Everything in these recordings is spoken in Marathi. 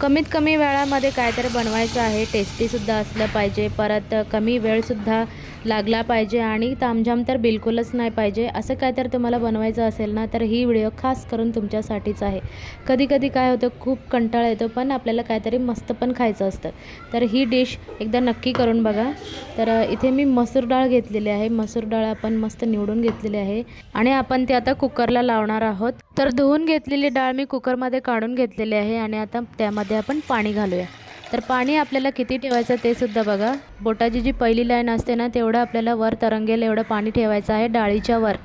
कमीत कमी वेळामध्ये काहीतरी बनवायचं आहे. टेस्टीसुद्धा असलं पाहिजे. परत कमी वेळसुद्धा लागला पाहिजे आणि तामझाम तर बिलकुलच नाही पाहिजे. असं काय तर तुम्हाला बनवायचं असेल ना तर ही व्हिडिओ खास करून तुमच्यासाठीच आहे. कधी कधी काय होतं खूप कंटाळा येतो पण आपल्याला काहीतरी मस्त पण खायचं असतं. तर ही डिश एकदा नक्की करून बघा. तर इथे मी मसूर डाळ घेतलेली आहे. मसूर डाळ आपण मस्त निवडून घेतलेली आहे. आणि आपण ते आता कुकरला लावणार आहोत. तर धुवून घेतलेली डाळ मी कुकरमध्ये काढून घेतलेली आहे आणि आता त्यामध्ये आपण पाणी घालूया. तर पाणी आपल्याला किती ठेवायचं ते सुद्धा बघा. बोटाची जी पहिली लाईन असते ना तेवढं आपल्याला वर तरंगेल एवढं पाणी ठेवायचं आहे डाळीच्या वर.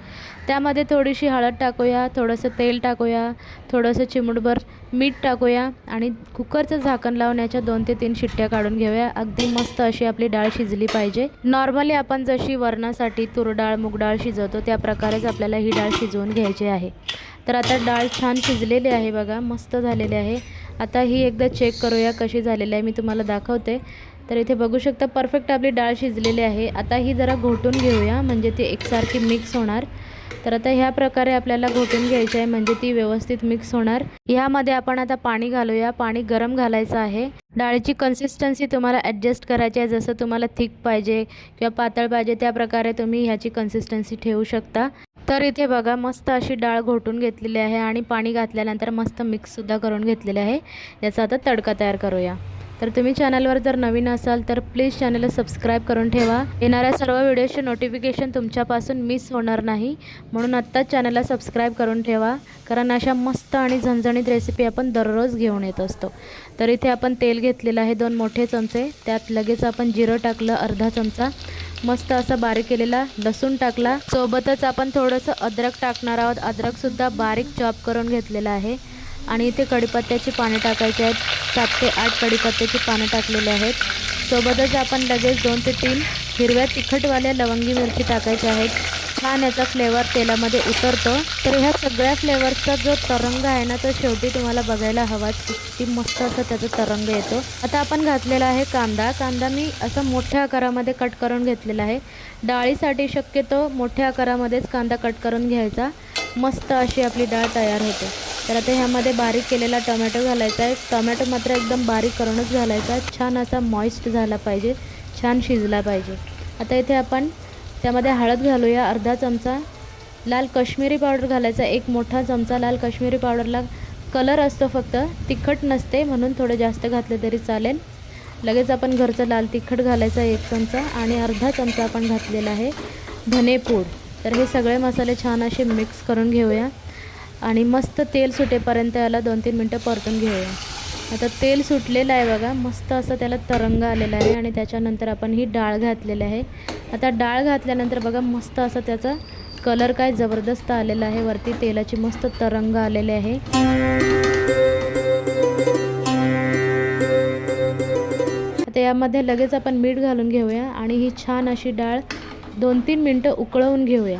त्यामध्ये थोडीशी हळद टाकूया थोडंसं तेल टाकूया थोडंसं चिमूटभर मीठ टाकूया आणि कुकरचं झाकण लावण्याच्या दोन ते तीन शिट्ट्या काढून घेऊया. अगदी मस्त अशी आपली डाळ शिजली पाहिजे. नॉर्मली आपण जशी वरणासाठी तुरडाळ मूग डाळ शिजवतो त्या प्रकारेच आपल्याला ही डाळ शिजवून घ्यायची आहे. तर आता डाळ छान शिजलेली आहे बघा मस्त झालेली आहे. आता ही एकदा चेक करूया कशी झालेली आहे. मी तुम्हाला दाखवते. तर इथे बघू शकता परफेक्ट आपली डाळ शिजलेली आहे. आता ही जरा घोटून घेऊया म्हणजे ती एकसारखी मिक्स होणार. तर आता ह्या प्रकारे आपल्याला घोटून घ्यायची आहे म्हणजे ती व्यवस्थित मिक्स होणार. ह्यामध्ये आपण आता पाणी घालूया. पाणी गरम घालायचं आहे. डाळीची कन्सिस्टन्सी तुम्हाला ॲडजस्ट करायची आहे जसं तुम्हाला थिक पाहिजे किंवा पातळ पाहिजे त्या प्रकारे तुम्ही ह्याची कन्सिस्टन्सी ठेवू शकता. तर इथे बघा मस्त अशी डाळ घोटून घेतलेली आहे आणि पाणी घातल्यानंतर मस्त मिक्ससुद्धा करून घेतलेले आहे. याचा आता तडका तयार करूया. तर तुम्ही चॅनलवर जर नवीन असाल तर प्लीज चॅनलला सबस्क्राईब करून ठेवा. येणाऱ्या सर्व व्हिडिओचे नोटिफिकेशन तुमच्यापासून मिस होणार नाही. म्हणून आत्ताच चॅनलला सबस्क्राईब करून ठेवा कारण अशा मस्त आणि झणझणीत रेसिपी आपण दररोज घेऊन येत असतो. तर इथे आपण तेल घेतलेलं आहे दोन मोठे चमचे. त्यात लगेच आपण जिरं टाकलं अर्धा चमचा. मस्त असा बारीक केलेला लसूण टाकला. सोबतच आपण थोडंसं अद्रक टाकणार आहोत. अद्रकसुद्धा बारीक चॉप करून घेतलेलं आहे. आणि इथे कढीपत्त्याची पाने टाकायची आहेत. सात ते आठ कढीपत्त्याची पानं टाकलेली आहेत. सोबतच आपण लगेच दोन ते तीन हिरव्या तिखटवाल्या लवंगी मिरची टाकायच्या आहेत. छान याचा फ्लेवर तेलामध्ये उतरतो. तर ह्या सगळ्या फ्लेवरचा जो तरंग आहे ना तो शेवटी तुम्हाला बघायला हवाच किती मस्त असा त्याचा तरंग येतो. आता आपण घातलेला आहे कांदा. कांदा मी असा मोठ्या आकारामध्ये कट करून घेतलेला आहे. डाळीसाठी शक्यतो मोठ्या आकारामध्येच कांदा कट करून घ्यायचा. मस्त अशी आपली डाळ तयार होते. तर आता ह्यामध्ये बारीक केलेला टोमॅटो घालायचा आहे. टोमॅटो मात्र एकदम बारीक करूनच घालायचा. छान असा मॉइस्ट झाला पाहिजे. छान शिजला पाहिजे. आता इथे आपण त्यामध्ये हळद घालूया अर्धा चमचा लाल कश्मीरी पावडर घालायचा एक मोठा चमचा लाल कश्मीरी पावडरला कलर असतो फक्त तिखट नसते म्हणून थोडं जास्त घातलं तरी चालेल. लगेच आपण घरचं लाल तिखट घालायचं एक चमचा आणि अर्धा चमचा आपण घातलेला आहे धनेपूड तर हे सगळे मसाले छान असे मिक्स करून घेऊया आणि मस्त तेल सुटेपर्यंत याला दोन तीन मिनटं परतून घेऊया. आता तेल सुटलेलं आहे बघा. मस्त असं त्याला तरंग आलेला आहे आणि त्याच्यानंतर आपण ही डाळ घातलेली आहे. आता डाळ घातल्यानंतर बघा मस्त असं त्याचा कलर काय जबरदस्त आलेला आहे. वरती तेलाची मस्त तरंग आलेले आहे. आता यामध्ये लगेच आपण मीठ घालून घेऊया आणि ही छान अशी डाळ दोन तीन मिनटं उकळवून घेऊया.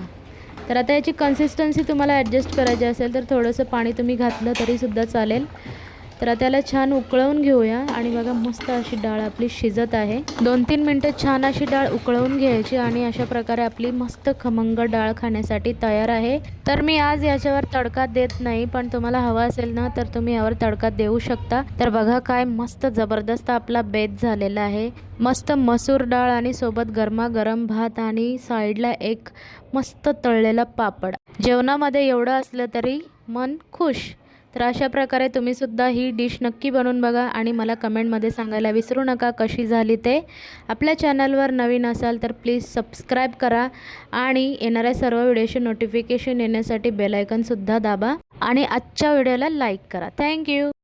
तर आता याची कन्सिस्टन्सी तुम्हाला ॲडजस्ट करायची असेल तर थोडंसं पाणी तुम्ही घातलं तरीसुद्धा चालेल. तर आता याला छान उकळवून घेऊया. आणि बघा मस्त अशी डाळ आपली शिजत आहे. दोन तीन मिनटं छान अशी डाळ उकळवून घ्यायची आणि अशा प्रकारे आपली मस्त खमंग डाळ खाण्यासाठी तयार आहे. तर मी आज याच्यावर तडका देत नाही पण तुम्हाला हवा असेल ना तर तुम्ही यावर तडका देऊ शकता. तर बघा काय मस्त जबरदस्त आपला बेत झालेला आहे. मस्त मसूर डाळ आणि सोबत गरमागरम भात आणि साईडला एक मस्त तळलेला पापड. जेवणामध्ये एवढं असलं तरी मन खुश. तर अशा प्रकारे तुम्ही सुद्धा ही डिश नक्की बनवून बघा आणि मला कमेंटमध्ये सांगायला विसरू नका कशी झाली ते. आपल्या चॅनलवर नवीन असाल तर प्लीज सबस्क्राईब करा आणि येणाऱ्या सर्व व्हिडिओचे नोटिफिकेशन येण्यासाठी बेलायकनसुद्धा दाबा आणि आजच्या व्हिडिओला लाईक करा. थँक्यू